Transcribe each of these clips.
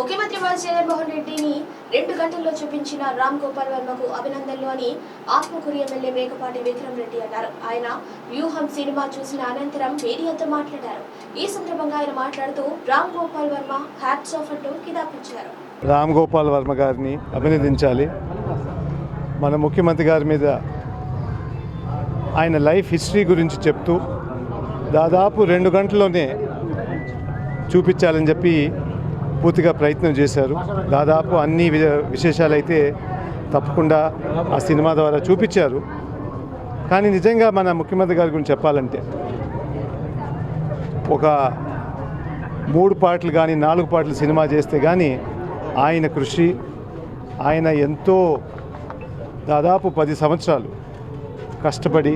ముఖ్యమంత్రి వైఎస్ జగన్మోహన్ రెడ్డిని రెండు గంటల్లో చూపించిన రామ్ గోపాల్ వర్మకు అభినందనలు అని ఆత్మకూరు ఎమ్మెల్యే మేకపాటి విక్రమ్ రెడ్డి అన్నారు. ఆయన వ్యూహం సినిమా చూసిన అనంతరం మీడియాతో మాట్లాడారు. ఈ సందర్భంగా ఆయన మాట్లాడుతూ రామ్ గోపాల్ వర్మ హ్యాట్స్ ఆఫ్ అంటూ కిదాపించారు రామ్ గోపాల్ వర్మ గారిని అభినందించాలి. మన ముఖ్యమంత్రి గారి మీద ఆయన లైఫ్ హిస్టరీ గురించి చెప్తూ దాదాపు రెండు గంటల్లోనే చూపించాలని చెప్పి పూర్తిగా ప్రయత్నం చేశారు. దాదాపు అన్ని విశేషాలైతే తప్పకుండా ఆ సినిమా ద్వారా చూపించారు. కానీ నిజంగా మన ముఖ్యమంత్రి గారి గురించి చెప్పాలంటే ఒక మూడు పాటలు కానీ నాలుగు పాటలు సినిమా చేస్తే కానీ ఆయన కృషి ఆయన ఎంతో దాదాపు పది సంవత్సరాలు కష్టపడి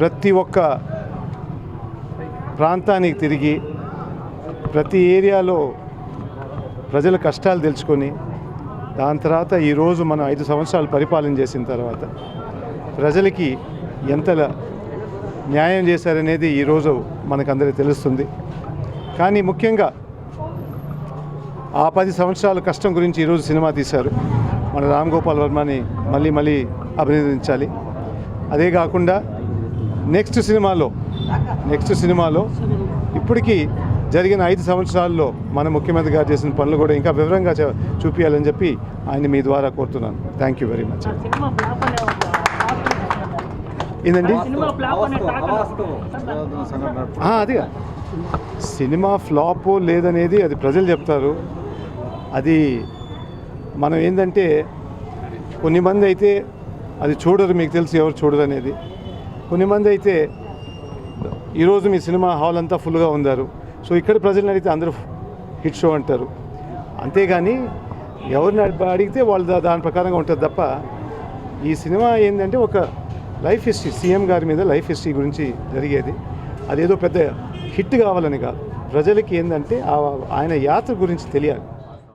ప్రతి ఒక్క ప్రాంతానికి తిరిగి ప్రతి ఏరియాలో ప్రజల కష్టాలు తెలుసుకొని దాని తర్వాత ఈరోజు మనం ఐదు సంవత్సరాలు పరిపాలన చేసిన తర్వాత ప్రజలకి ఎంత న్యాయం చేశారనేది ఈరోజు మనకందరికీ తెలుస్తుంది. కానీ ముఖ్యంగా ఆ పది సంవత్సరాల కష్టం గురించి ఈరోజు సినిమా తీశారు. మన రామ్ గోపాల్ వర్మని మళ్ళీ మళ్ళీ అభినందించాలి. అదే కాకుండా నెక్స్ట్ సినిమాలో నెక్స్ట్ సినిమాలో ఇప్పటికీ జరిగిన ఐదు సంవత్సరాల్లో మన ముఖ్యమంత్రి గారు చేసిన పనులు కూడా ఇంకా వివరంగా చూపించాలని చెప్పి ఆయన మీ ద్వారా కోరుతున్నాను. Thank you very much cinema flop అనే ఒక ఏందండి? సినిమా ఫ్లాప్ అనే టాక్ ఆ, అదిగా సినిమా ఫ్లాప్ లేదనేది అది ప్రజలు చెప్తారు. అది మనం ఏంటంటే కొన్ని మంది అయితే అది చూడరు మీకు తెలుసు ఎవరు చూడరు అనేది. కొన్ని మంది అయితే ఈరోజు మీ సినిమా హాల్ అంతా ఫుల్గా ఉందారు. సో ఇక్కడ ప్రజలను అడిగితే అందరూ హిట్ షో అంటారు. అంతేగాని ఎవరిని అడిగితే వాళ్ళు దాని ప్రకారంగా ఉంటుంది తప్ప ఈ సినిమా ఏంటంటే ఒక లైఫ్ హిస్టరీ సీఎం గారి మీద లైఫ్ హిస్టరీ గురించి జరిగేది. అదేదో పెద్ద హిట్ కావాలని కాదు. ప్రజలకి ఏంటంటే ఆ- ఆయన యాత్ర గురించి తెలియాలి.